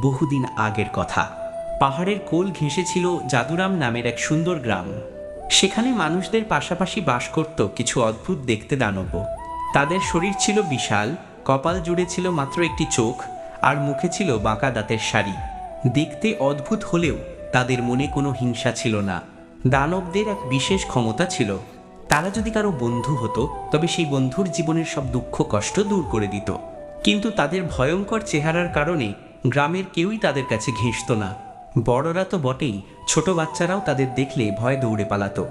বহুদিন আগের কথা। পাহাড়ের কোল ঘেঁষেছিল জাদুরাম নামের এক সুন্দর গ্রাম। সেখানে মানুষদের পাশাপাশি বাস করত কিছু অদ্ভুত দেখতে দানব। তাদের শরীর ছিল বিশাল, কপাল জুড়ে ছিল মাত্র একটি চোখ, আর মুখে ছিল বাঁকা দাঁতের শাড়ি। দেখতে অদ্ভুত হলেও তাদের মনে কোনো হিংসা ছিল না। দানবদের এক বিশেষ ক্ষমতা ছিল। তারা যদি কারও বন্ধু হতো, তবে সেই বন্ধুর জীবনের সব দুঃখ কষ্ট দূর করে দিত। কিন্তু তাদের ভয়ঙ্কর চেহারার কারণে গ্রামের কেউই তাদের কাছে ঘেঁষত না। বড়রা তো বটেই, ছোট বাচ্চারাও তাদের দেখলে ভয় দৌড়ে পালাতো।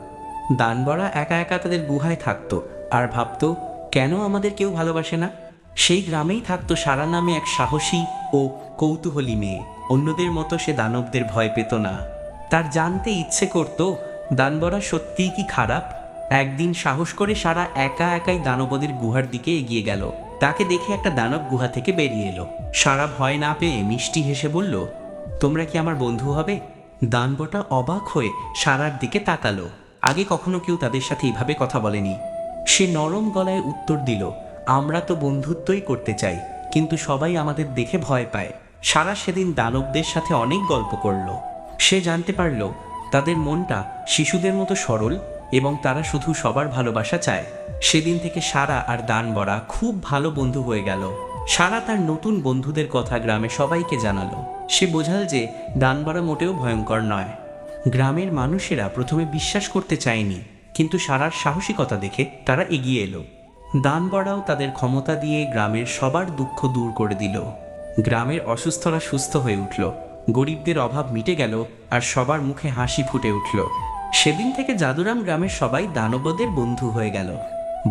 দানবরা একা একা তাদের গুহায় থাকতো আর ভাবত, কেন আমাদের কেউ ভালোবাসে না? সেই গ্রামেই থাকতো সারা নামে এক সাহসী ও কৌতূহলী মেয়ে। অন্যদের মতো সে দানবদের ভয় পেত না। তার জানতে ইচ্ছে করত, দানবরা সত্যিই কি খারাপ? একদিন সাহস করে সারা একা একাই দানবদের গুহার দিকে এগিয়ে গেল। তাকে দেখে একটা দানব গুহা থেকে বেরিয়ে এলো। সারা ভয় না পেয়ে মিষ্টি হেসে বলল, তোমরা কি আমার বন্ধু হবে? দানবটা অবাক হয়ে সারার দিকে তাকালো। আগে কখনো কেউ তাদের সাথে এইভাবে কথা বলেনি। সে নরম গলায় উত্তর দিল, আমরা তো বন্ধুত্বই করতে চাই, কিন্তু সবাই আমাদের দেখে ভয় পায়। সারা সেদিন দানবদের সাথে অনেক গল্প করল। সে জানতে পারল, তাদের মনটা শিশুদের মতো সরল এবং তারা শুধু সবার ভালোবাসা চায়। সেদিন থেকে সারা আর দান দানবরা খুব ভালো বন্ধু হয়ে গেল। সারা তার নতুন বন্ধুদের কথা গ্রামে সবাইকে জানালো। সে বোঝাল যে দানবরা মোটেও ভয়ঙ্কর নয়। গ্রামের মানুষেরা প্রথমে বিশ্বাস করতে চায়নি, কিন্তু সারার সাহসিকতা দেখে তারা এগিয়ে এলো। দানবরাও তাদের ক্ষমতা দিয়ে গ্রামের সবার দুঃখ দূর করে দিল। গ্রামের অসুস্থরা সুস্থ হয়ে উঠল। গরিবদের অভাব মিটে গেল আর সবার মুখে হাসি ফুটে উঠল। সেদিন থেকে যাদুরাম গ্রামের সবাই দানবদের বন্ধু হয়ে গেল।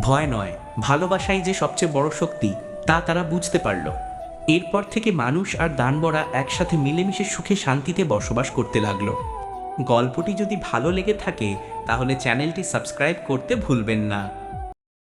ভয় নয়, ভালোবাসাই যে সবচেয়ে বড় শক্তি, তা তারা বুঝতে পারল। এরপর থেকে মানুষ আর দানবরা একসাথে মিলেমিশে সুখে শান্তিতে বসবাস করতে লাগল। গল্পটি যদি ভালো লেগে থাকে, তাহলে চ্যানেলটি সাবস্ক্রাইব করতে ভুলবেন না।